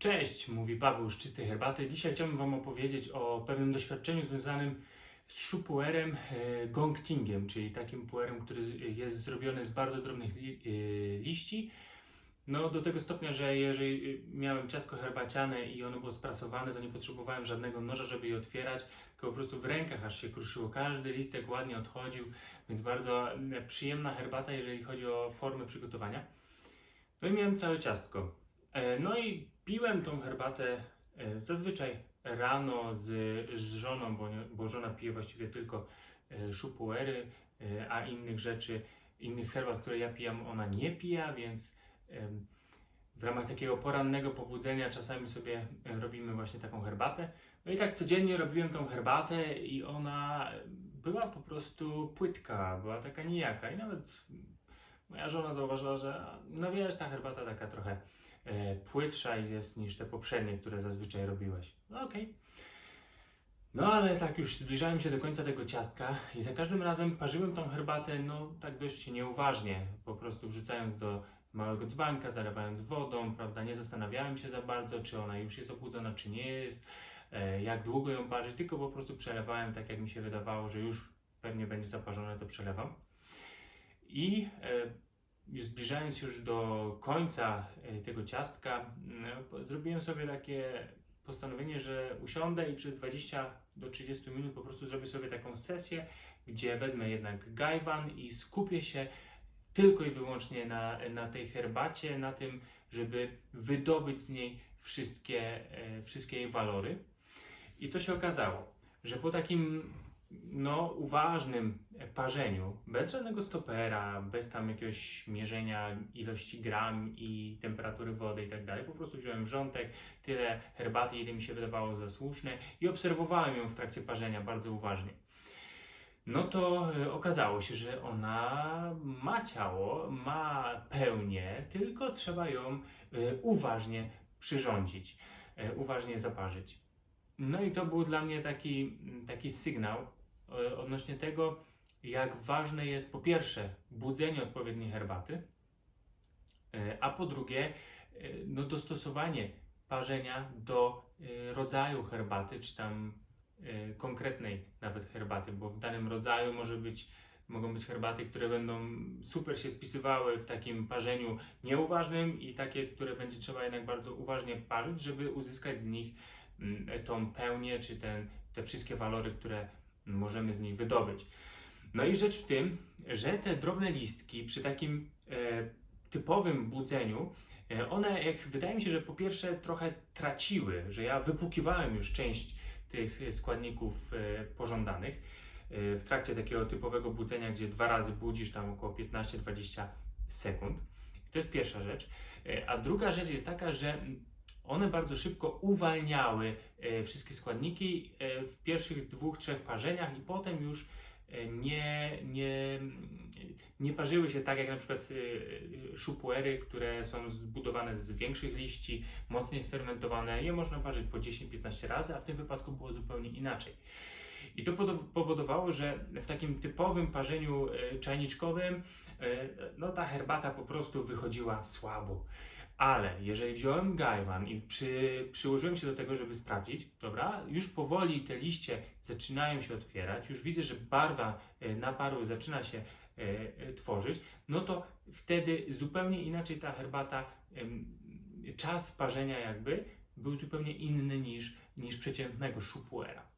Cześć, mówi Paweł z Czystej Herbaty. Dzisiaj chciałbym Wam opowiedzieć o pewnym doświadczeniu związanym z shupuerem e, gongtingiem, czyli takim puerem, który jest zrobiony z bardzo drobnych e, liści. No do tego stopnia, że jeżeli miałem ciastko herbaciane i ono było sprasowane, to nie potrzebowałem żadnego noża, żeby je otwierać, tylko po prostu w rękach aż się kruszyło. Każdy listek ładnie odchodził, więc bardzo mm, przyjemna herbata, jeżeli chodzi o formę przygotowania. No i miałem całe ciastko. E, No i piłem tą herbatę e, zazwyczaj rano z, z żoną, bo, bo żona pije właściwie tylko e, szupuery, e, a innych rzeczy, innych herbat, które ja pijam, ona nie pija, więc w ramach takiego porannego pobudzenia czasami sobie robimy właśnie taką herbatę. No i tak codziennie robiłem tą herbatę i ona była po prostu płytka, była taka nijaka i nawet moja żona zauważyła, że no wiesz, ta herbata taka trochę płytsza jest niż te poprzednie, które zazwyczaj robiłeś. No okej. No ale tak już zbliżałem się do końca tego ciastka i za każdym razem parzyłem tą herbatę, no tak dość nieuważnie, po prostu wrzucając do małego dzbanka, zalewając wodą, prawda, nie zastanawiałem się za bardzo, czy ona już jest obudzona, czy nie jest, e, jak długo ją parzyć, tylko po prostu przelewałem tak, jak mi się wydawało, że już pewnie będzie zaparzone, to przelewam. I e, zbliżając już do końca e, tego ciastka, po- zrobiłem sobie takie postanowienie, że usiądę i przez 20 do 30 minut po prostu zrobię sobie taką sesję, gdzie wezmę jednak gajwan i skupię się tylko i wyłącznie na, na tej herbacie, na tym, żeby wydobyć z niej wszystkie, e, wszystkie jej walory. I co się okazało? Że po takim no, uważnym parzeniu, bez żadnego stopera, bez tam jakiegoś mierzenia ilości gram i temperatury wody i tak dalej, po prostu wziąłem wrzątek, tyle herbaty, ile mi się wydawało za słuszne i obserwowałem ją w trakcie parzenia bardzo uważnie. No to e, okazało się, że ona ma ciało, ma pełnię, tylko trzeba ją e, uważnie przyrządzić, e, uważnie zaparzyć. No i to był dla mnie taki, taki sygnał odnośnie tego, jak ważne jest po pierwsze budzenie odpowiedniej herbaty, e, a po drugie e, no, dostosowanie parzenia do e, rodzaju herbaty, czy tam e, konkretnej nawet herbaty, bo w danym rodzaju może być, mogą być herbaty, które będą super się spisywały w takim parzeniu nieuważnym i takie, które będzie trzeba jednak bardzo uważnie parzyć, żeby uzyskać z nich mm, tą pełnię, czy ten, te wszystkie walory, które możemy z nich wydobyć. No i rzecz w tym, że te drobne listki przy takim e, typowym budzeniu, e, one jak wydaje mi się, że po pierwsze trochę traciły, że ja wypłukiwałem już część tych składników e, pożądanych e, w trakcie takiego typowego budzenia, gdzie dwa razy budzisz tam około 15-20 sekund. To jest pierwsza rzecz. E, A druga rzecz jest taka, że one bardzo szybko uwalniały e, wszystkie składniki e, w pierwszych dwóch, trzech parzeniach i potem już e, nie, nie, nie parzyły się tak jak na przykład szupuery, które są zbudowane z większych liści, mocniej sfermentowane. Je można parzyć po 10-15 razy, a w tym wypadku było zupełnie inaczej. I to powodowało, że w takim typowym parzeniu czajniczkowym no ta herbata po prostu wychodziła słabo. Ale jeżeli wziąłem gajwan i przy, przyłożyłem się do tego, żeby sprawdzić, dobra, już powoli te liście zaczynają się otwierać, już widzę, że barwa e, naparu zaczyna się e, e, tworzyć, no to wtedy zupełnie inaczej ta herbata, czas parzenia jakby był zupełnie inny niż, niż przeciętnego szupuera.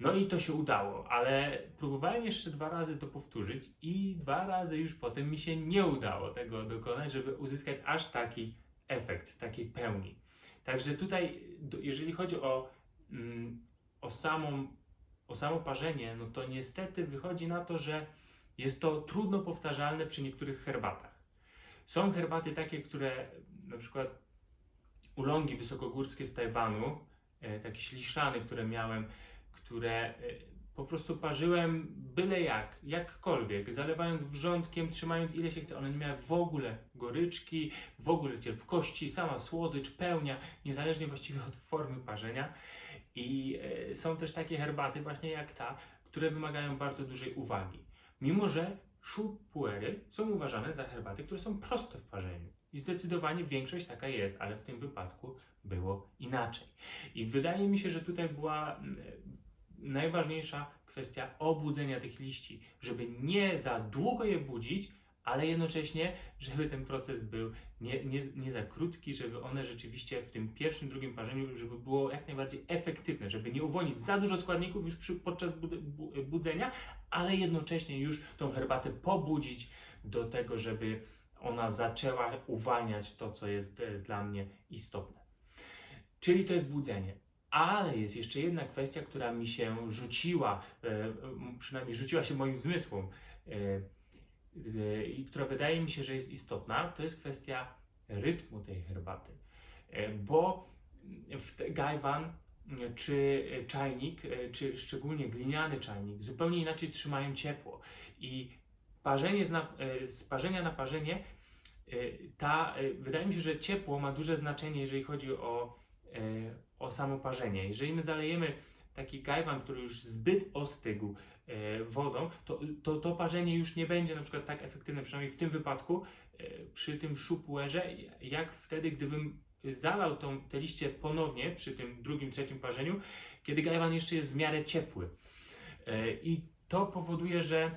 No i to się udało, ale próbowałem jeszcze dwa razy to powtórzyć i dwa razy już potem mi się nie udało tego dokonać, żeby uzyskać aż taki efekt, takiej pełni. Także tutaj, jeżeli chodzi o, mm, o, samą, o samo parzenie, no to niestety wychodzi na to, że jest to trudno powtarzalne przy niektórych herbatach. Są herbaty takie, które na przykład ulongi wysokogórskie z Tajwanu, e, takie śliszany, które miałem, które e, po prostu parzyłem byle jak, jakkolwiek, zalewając wrzątkiem, trzymając ile się chce. One nie miały w ogóle goryczki, w ogóle cierpkości, sama słodycz, pełnia, niezależnie właściwie od formy parzenia. I e, są też takie herbaty właśnie jak ta, które wymagają bardzo dużej uwagi. Mimo, że szupuery są uważane za herbaty, które są proste w parzeniu. I zdecydowanie większość taka jest, ale w tym wypadku było inaczej. I wydaje mi się, że tutaj była najważniejsza kwestia obudzenia tych liści, żeby nie za długo je budzić, ale jednocześnie, żeby ten proces był nie, nie, nie za krótki, żeby one rzeczywiście w tym pierwszym, drugim parzeniu, żeby było jak najbardziej efektywne, żeby nie uwolnić za dużo składników już przy, podczas bud- bu, budzenia, ale jednocześnie już tą herbatę pobudzić do tego, żeby ona zaczęła uwalniać to, co jest e, dla mnie istotne. Czyli to jest budzenie. Ale jest jeszcze jedna kwestia, która mi się rzuciła, e, przynajmniej rzuciła się moim zmysłom, e, e, i która wydaje mi się, że jest istotna, to jest kwestia rytmu tej herbaty. Bo w gajwan czy czajnik, czy szczególnie gliniany czajnik, zupełnie inaczej trzymają ciepło. I parzenie z, parzenia na parzenie, ta, wydaje mi się, że ciepło ma duże znaczenie, jeżeli chodzi o, o samo parzenie. Jeżeli my zalejemy taki gajwan, który już zbyt ostygł e, wodą, to, to to parzenie już nie będzie na przykład tak efektywne, przynajmniej w tym wypadku, e, przy tym szupuerze, jak wtedy, gdybym zalał tą, te liście ponownie przy tym drugim, trzecim parzeniu, kiedy gajwan jeszcze jest w miarę ciepły. E, I to powoduje, że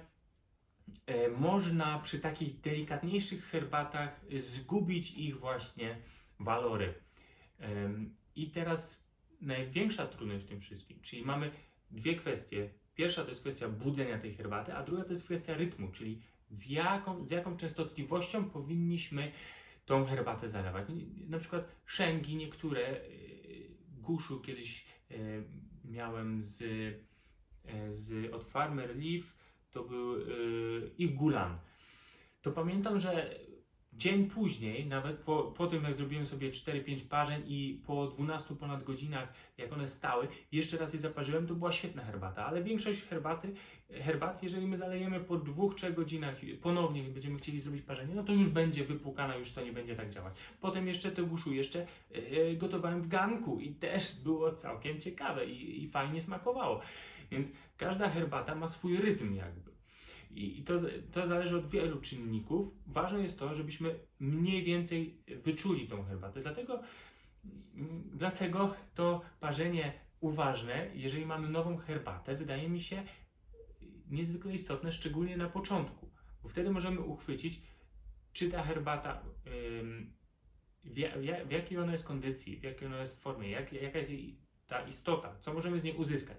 e, można przy takich delikatniejszych herbatach zgubić ich właśnie walory. I teraz największa trudność w tym wszystkim, czyli mamy dwie kwestie. Pierwsza to jest kwestia budzenia tej herbaty, a druga to jest kwestia rytmu, czyli jaką, z jaką częstotliwością powinniśmy tą herbatę zalewać. Na przykład szęgi niektóre, e, guszu kiedyś e, miałem z, e, z od Farmer Leaf, to był ich gulan. To pamiętam, że dzień później, nawet po, po tym jak zrobiłem sobie 4-5 parzeń i po 12 ponad godzinach, jak one stały, jeszcze raz je zaparzyłem, to była świetna herbata, ale większość herbaty, herbat, jeżeli my zalejemy po 2-3 godzinach i ponownie będziemy chcieli zrobić parzenie, no to już będzie wypłukana, już to nie będzie tak działać. Potem jeszcze te guszu jeszcze e, gotowałem w garnku i też było całkiem ciekawe i, i fajnie smakowało. Więc każda herbata ma swój rytm jakby. I to, to zależy od wielu czynników. Ważne jest to, żebyśmy mniej więcej wyczuli tą herbatę. Dlatego, dlatego to parzenie uważne, jeżeli mamy nową herbatę, wydaje mi się niezwykle istotne, szczególnie na początku. Bo wtedy możemy uchwycić, czy ta herbata, w jakiej ona jest kondycji, w jakiej ona jest formie, jak, jaka jest jej ta istota, co możemy z niej uzyskać.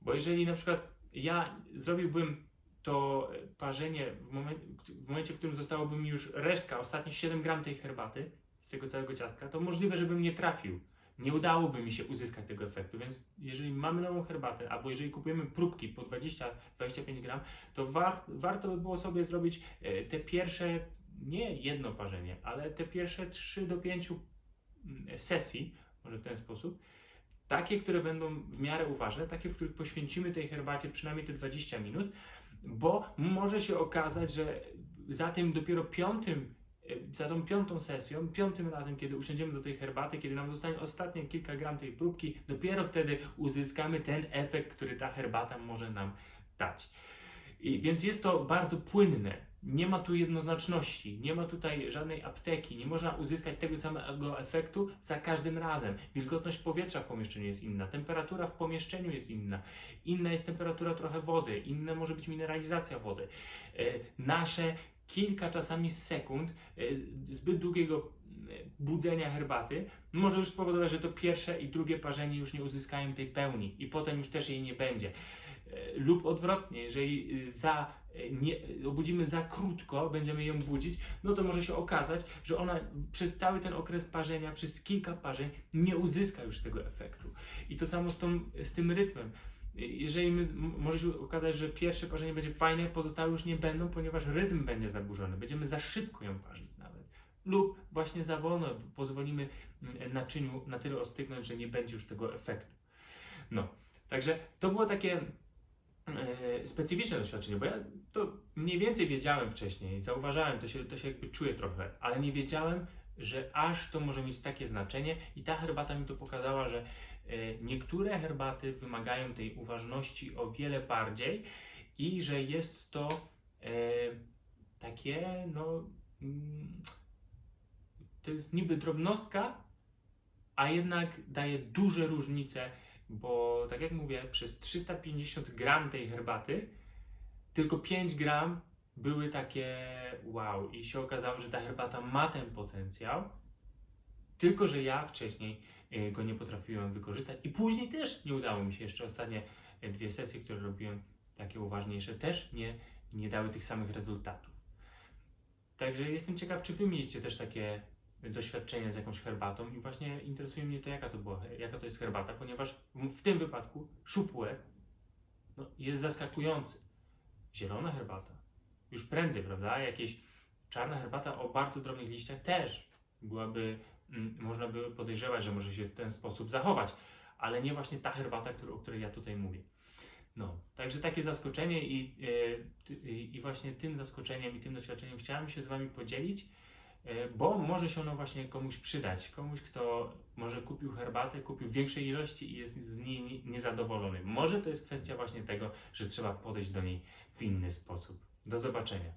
Bo jeżeli na przykład ja zrobiłbym to parzenie w, momen- w momencie, w którym zostałoby mi już resztka, ostatnie 7 gram tej herbaty z tego całego ciastka, to możliwe, żebym nie trafił. Nie udałoby mi się uzyskać tego efektu, więc jeżeli mamy nową herbatę, albo jeżeli kupujemy próbki po 20-25 gram, to war, warto by było sobie zrobić e, te pierwsze, nie jedno parzenie, ale te pierwsze 3 do 5 mm, sesji, może w ten sposób, takie, które będą w miarę uważne, takie, w których poświęcimy tej herbacie przynajmniej te 20 minut, bo może się okazać, że za tym dopiero piątym, e, za tą piątą sesją, piątym razem, kiedy usiądziemy do tej herbaty, kiedy nam zostanie ostatnie kilka gram tej próbki, dopiero wtedy uzyskamy ten efekt, który ta herbata może nam dać. I, więc jest to bardzo płynne. Nie ma tu jednoznaczności, nie ma tutaj żadnej apteki, nie można uzyskać tego samego efektu za każdym razem. Wilgotność powietrza w pomieszczeniu jest inna, temperatura w pomieszczeniu jest inna, inna jest temperatura trochę wody, inna może być mineralizacja wody. E, nasze kilka czasami sekund e, zbyt długiego e, budzenia herbaty może już spowodować, że to pierwsze i drugie parzenie już nie uzyskają tej pełni i potem już też jej nie będzie. E, Lub odwrotnie, jeżeli y, za, e, nie, obudzimy za krótko, będziemy ją budzić, no to może się okazać, że ona przez cały ten okres parzenia, przez kilka parzeń nie uzyska już tego efektu. I to samo z, tą, z tym rytmem. Jeżeli my, może się okazać, że pierwsze parzenie będzie fajne, pozostałe już nie będą, ponieważ rytm będzie zaburzony. Będziemy za szybko ją parzyć nawet. Lub właśnie za wolno pozwolimy mm, naczyniu na tyle ostygnąć, że nie będzie już tego efektu. No, także to było takie specyficzne doświadczenie, bo ja to mniej więcej wiedziałem wcześniej, zauważałem, to się, to się jakby czuję trochę, ale nie wiedziałem, że aż to może mieć takie znaczenie i ta herbata mi to pokazała, że e, niektóre herbaty wymagają tej uważności o wiele bardziej i że jest to e, takie, no, mm, to jest niby drobnostka, a jednak daje duże różnice, bo tak jak mówię, przez 350 gram tej herbaty tylko 5 gram były takie wow. I się okazało, że ta herbata ma ten potencjał, tylko że ja wcześniej y, go nie potrafiłem wykorzystać. I później też nie udało mi się. Jeszcze ostatnie y, dwie sesje, które robiłem takie uważniejsze, też nie, nie dały tych samych rezultatów. Także jestem ciekaw, czy wy mieliście też takie doświadczenie z jakąś herbatą i właśnie interesuje mnie to, jaka to była, jaka to jest herbata, ponieważ w, tym wypadku szupłe no, jest zaskakujący. Zielona herbata, już prędzej, prawda? Jakieś czarna herbata o bardzo drobnych liściach też byłaby, mm, można by podejrzewać, że może się w ten sposób zachować, ale nie właśnie ta herbata, którą, o której ja tutaj mówię. No, także takie zaskoczenie i, e, ty- i, i właśnie tym zaskoczeniem i tym doświadczeniem chciałem się z Wami podzielić, e, bo może się ono właśnie komuś przydać. Komuś, kto może kupił herbatę, kupił w większej ilości i jest z niej nie- niezadowolony. Może to jest kwestia właśnie tego, że trzeba podejść do niej w inny sposób. Do zobaczenia.